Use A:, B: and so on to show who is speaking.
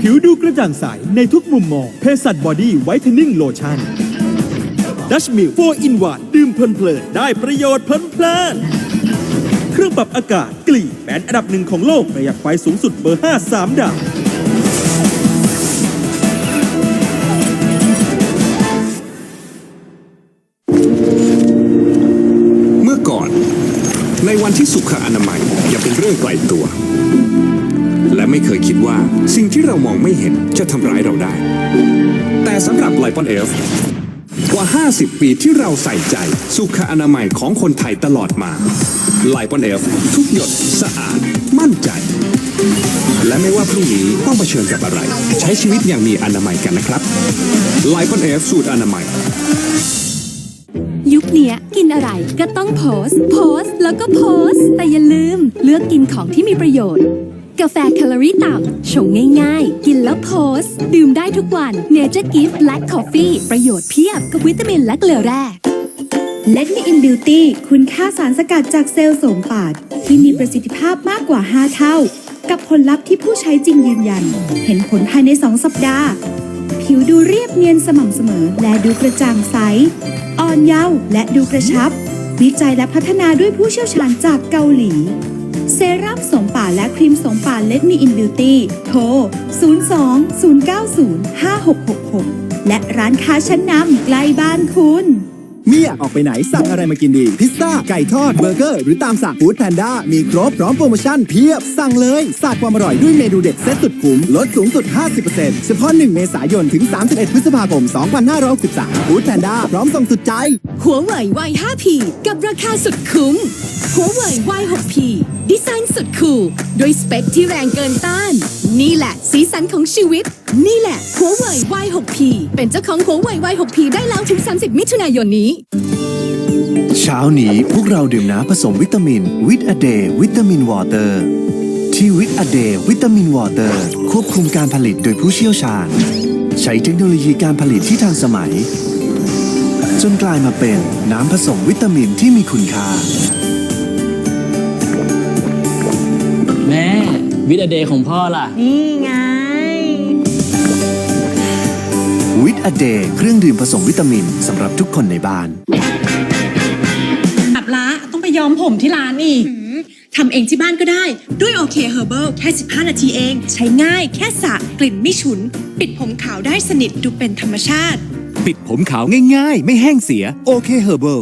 A: ผิวดูกระจ่างใสในทุกมุมมอง เพสัตบอดี้ไวท์เทนนิ่งโลชั่นดัชมิล4 in 1ดื่มเพลินๆได้ประโยชน์เพลินๆเครื่องปรับอากาศกลีแบรนด์อันดับหนึ่งของโลกประหยัดไฟสูงสุดเบอร์ 5 3 ดาว
B: เมื่อก่อน ในวันที่สุขอนามัยยังเป็นเรื่องไกลตัว และไม่เคยคิดว่าสิ่งที่เรามองไม่เห็นจะทำร้ายเราได้ แต่สำหรับไลปอนเอฟกว่า 50 ปีที่เราใส่ใจสุขอนามัยของคนไทยตลอดมาไลปอนเอฟทุกหยดสะอาด มั่นใจ และไม่ว่าพรุ่งนี้ต้องเผชิญกับอะไร ใช้ชีวิตอย่างมีอนามัยกันนะครับไลปอนเอฟสูตรอนามัย
C: เนี้ยกินอะไรก็ต้องโพสต์โพสต์แล้วก็โพสต์แต่อย่าลืม เลือกกินของที่มีประโยชน์ กาแฟแคลอรี่ต่ำชงง่ายๆ กินแล้วโพสต์ดื่มได้ทุกวัน Nature Gift Black Coffee ประโยชน์เพียบกับวิตามินและเกลือแร่
D: และมีอินบิวตี้คุณค่าสารสกัดจากเซลล์โสมปาด ที่มีประสิทธิภาพมากกว่า 5 เท่า กับผลลัพธ์ที่ผู้ใช้จริงยืนยัน เห็นผลภายใน 2 สัปดาห์ ผิวดูเรียบเนียนสม่ำเสมอและดูกระจ่างใส อ่อนเยาว์และดูกระชับ วิจัยและพัฒนาด้วยผู้เชี่ยวชาญจากเกาหลี เซรั่มสมป่าและครีมสมป่าเลดมีอินบิวตี้โทร 02 090 5666 และร้านค้าชั้นนำใกล้บ้านคุณ
E: ไม่อยากออกไปไหนสั่งอะไรมากินดี พิซซ่า ไก่ทอด เบอร์เกอร์ หรือตามสั่งฟู้ดแพนด้ามีครบพร้อมโปรโมชั่นเพียบ สั่งเลยสาดความอร่อยด้วยเมนูเด็ดเซ็ตสุดคุ้มลดสูงสุด 50%เฉพาะ 1 เมษายนถึง 31 พฤษภาคม 2563ฟู้ดแพนด้าพร้อมส่งสุดใจ
C: หัวเว่ย Y 5P กับราคาสุดคุ้ม หัวเว่ย Y 6P ดีไซน์สุดคูลด้วยสเปคที่แรงเกินต้าน นี่แหละสีสันของชีวิต นี่แหละ ย Y 6P เป็นเจ้าของหัวเว่ย Y 6P ได้แล้วถึง 30 มิถุนายนนี้
F: เช้านี้พวกเราดื่มน้ำผสมวิตามินวิตอเดย์วิตามินวอเตอร์ ที่วิตอเดย์วิตามินวอเตอร์ ควบคุมการผลิตโดยผู้เชี่ยวชาญ ใช้เทคโนโลยีการผลิตที่ทันสมัย จนกลายมาเป็นน้ำผสมวิตามินที่มีคุณค่า
G: แม่วิดาเดย์ของพ่อล่ะ
H: นี่ไง
F: วิตอเดย์เครื่องดื่มผสมวิตามินสำหรับทุกคนในบ้าน
H: อับละต้องไปย้อมผมที่ร้านอีก ทำเองที่บ้านก็ได้ ด้วยโอเคเฮอร์เบิลแค่ 15 นาทีเอง ใช้ง่ายแค่สระกลิ่นไม่ฉุน ปิดผมขาวได้สนิทดูเป็นธรรมชาติ
I: ปิดผมขาวง่ายๆ ไม่แห้งเสียโอเคเฮอร์เบิล